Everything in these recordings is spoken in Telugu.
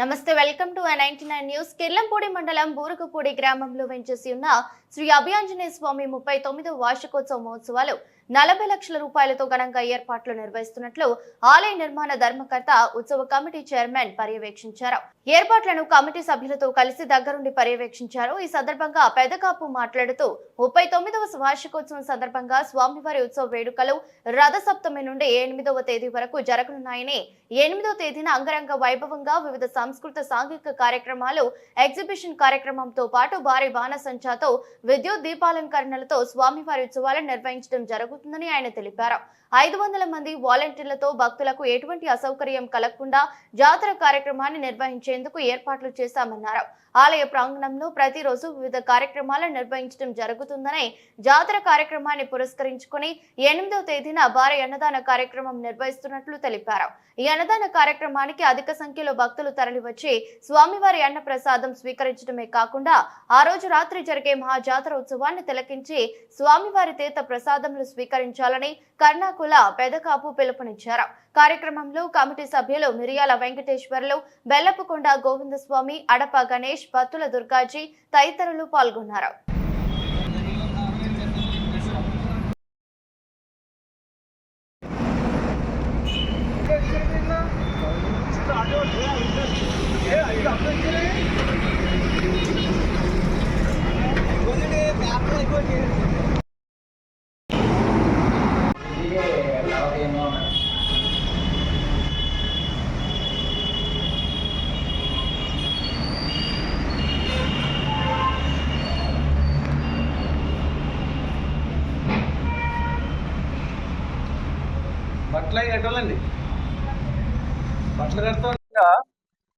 నమస్తే welcome to ninety nine news. Kirlampudi మండలం బూరకపూడి గ్రామంలో వెంచేసి ఉన్న శ్రీ అభియాంజనేయ స్వామి ముప్పై తొమ్మిదో వార్షికోత్సవ మహోత్సవాలు నలభై లక్షల రూపాయలతో ఘనంగా ఏర్పాట్లు నిర్వహిస్తున్నట్లు ఆలయ నిర్మాణ ధర్మకర్త ఉత్సవ కమిటీ చైర్మన్ పర్యవేక్షించారు. ఏర్పాట్లను కమిటీ సభ్యులతో కలిసి దగ్గరుండి పర్యవేక్షించారు. ఈ సందర్భంగా పెదకాపు మాట్లాడుతూ ముప్పై తొమ్మిదవ వార్షికోత్సవం సందర్భంగా స్వామివారి ఉత్సవ వేడుకలు రథ సప్తమి నుండి ఎనిమిదవ తేదీ వరకు జరగనున్నాయని ఎనిమిదవ తేదీన అంగరంగ వైభవంగా వివిధ సంస్కృత సాంఘిక కార్యక్రమాలు ఎగ్జిబిషన్ కార్యక్రమంతో పాటు భారీ బాణసంచాతో విద్యుత్ దీపాలంకరణలతో స్వామివారి ఉత్సవాలను నిర్వహించడం జరుగుతుందని ఆయన తెలిపారు. ఐదు వందల మంది వాలంటీర్లతో భక్తులకు ఎటువంటి అసౌకర్యం కలగకుండా జాతర కార్యక్రమాన్ని నిర్వహించేందుకు ఏర్పాట్లు చేశామన్నారు. ఆలయ ప్రాంగణంలో ప్రతిరోజు వివిధ కార్యక్రమాలను నిర్వహించడం జరుగుతుందని జాతర కార్యక్రమాన్ని పురస్కరించుకుని ఎనిమిదవ తేదీన భారీ అన్నదాన కార్యక్రమం నిర్వహిస్తున్నట్లు తెలిపారు. ఈ అన్నదాన కార్యక్రమానికి అధిక సంఖ్యలో భక్తులు తరలివచ్చి స్వామివారి అన్న ప్రసాదం స్వీకరించడమే కాకుండా ఆ రోజు రాత్రి జరిగే మహాజాతర ఉత్సవాన్ని తిలకించి స్వామివారి తీర్థ ప్రసాదములు స్వీకరించాలని కర్ణాకుల పెదకాపు పిలుపునిచ్చారు కార్యక్రమంలో కమిటీ సభ్యులు మిరియాల వెంకటేశ్వర్లు బెల్లపుకొండ గోవిందస్వామి అడప గణేష్ బత్తుల దుర్గాజీ తదితరులు పాల్గొన్నారు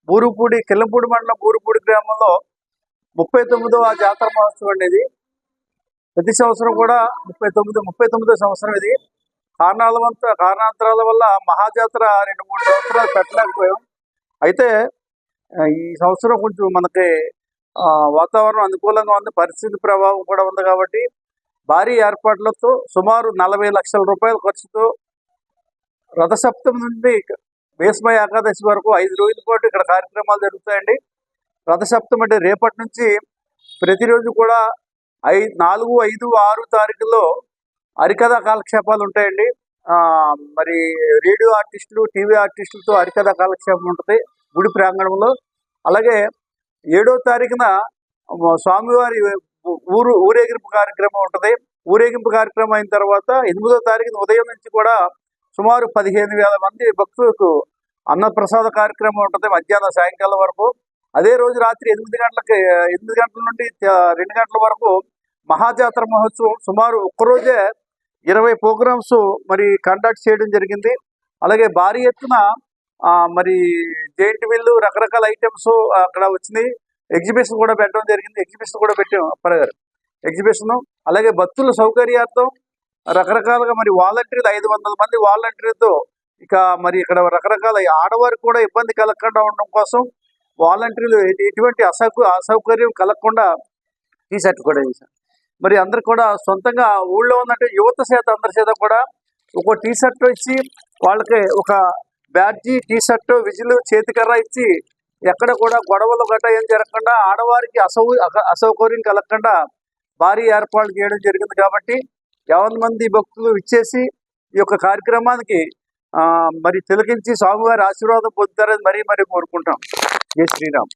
బూరుపూడి కిల్లంపూడి మండలం బూరుపూడి గ్రామంలో ముప్పై తొమ్మిదవ జాతర మహోత్సవం అండి ఇది ప్రతి సంవత్సరం కూడా ముప్పై తొమ్మిది ముప్పై తొమ్మిదో సంవత్సరం ఇది. కారణాల కారణాంతరాల వల్ల మహాజాతర రెండు మూడు సంవత్సరాలు పెట్టలేకపోయాం. అయితే ఈ సంవత్సరం కొంచెం మనకి ఆ, వాతావరణం అనుకూలంగా ఉంది పరిస్థితి ప్రభావం కూడా ఉంది కాబట్టి భారీ ఏర్పాట్లతో సుమారు నలభై లక్షల రూపాయల ఖర్చుతో రథసప్తమి నుండి భీష్మ ఏకాదశి వరకు ఐదు రోజుల పాటు ఇక్కడ కార్యక్రమాలు జరుగుతాయండి. రథసప్తమి అంటే రేపటి నుంచి ప్రతిరోజు కూడా ఐ నాలుగు ఐదు ఆరు తారీఖులో హరికథ కాలక్షేపాలు ఉంటాయండి. ఆ, మరి రేడియో ఆర్టిస్టులు టీవీ ఆర్టిస్టులతో హరికథ కాలక్షేపం ఉంటుంది గుడి ప్రాంగణంలో. అలాగే ఏడో తారీఖున స్వామివారి ఊరు ఊరేగింపు కార్యక్రమం ఉంటుంది. ఊరేగింపు కార్యక్రమం అయిన తర్వాత ఎనిమిదో తారీఖున ఉదయం నుంచి కూడా సుమారు పదిహేను వేల మంది భక్తులకు అన్నప్రసాద కార్యక్రమం ఉంటుంది మధ్యాహ్నం సాయంకాలం వరకు. అదే రోజు రాత్రి ఎనిమిది గంటలకి ఎనిమిది గంటల నుండి రెండు గంటల వరకు మహాజాతర మహోత్సవం సుమారు ఒక్కరోజే ఇరవై ప్రోగ్రామ్స్ మరి కండక్ట్ చేయడం జరిగింది. అలాగే భారీ ఎత్తున ఆ, మరి జైంట్ వీళ్ళు రకరకాల ఐటమ్స్ అక్కడ వచ్చింది ఎగ్జిబిషన్ కూడా పెట్టడం జరిగింది. ఎగ్జిబిషన్ కూడా పెట్టాం అప్పర్ గారు. ఎగ్జిబిషన్ అలాగే భక్తుల సౌకర్యార్థం రకరకాలుగా మరి వాలంటీర్లు ఐదు వందల మంది వాలంటీర్తో ఇక మరి ఇక్కడ రకరకాల ఆడవారికి కూడా ఇబ్బంది కలగకుండా ఉండడం కోసం వాలంటీర్లు ఎటువంటి అసౌ అసౌకర్యం కలగకుండా టీ షర్ట్ కూడా వేశారు. మరి అందరు కూడా సొంతంగా ఊళ్ళో ఉన్నట్టు యువత చేత అందరి చేత కూడా ఒక టీ షర్ట్ ఇచ్చి వాళ్ళకి ఒక బ్యాడ్జీ టీ షర్ట్ విజిల్ చేతికర్ర ఇచ్చి ఎక్కడ కూడా గొడవలు గట్ట ఏం జరగకుండా ఆడవారికి అసౌ అసౌకర్యం కలగకుండా భారీ ఏర్పాట్లు చేయడం జరిగింది కాబట్టి యావన్ మంది భక్తులు ఇచ్చేసి ఈ యొక్క కార్యక్రమానికి ఆ, మరి తిలకించి స్వామివారి ఆశీర్వాదం పొందుతారని మరీ మరీ కోరుకుంటాం. జై శ్రీరామ్.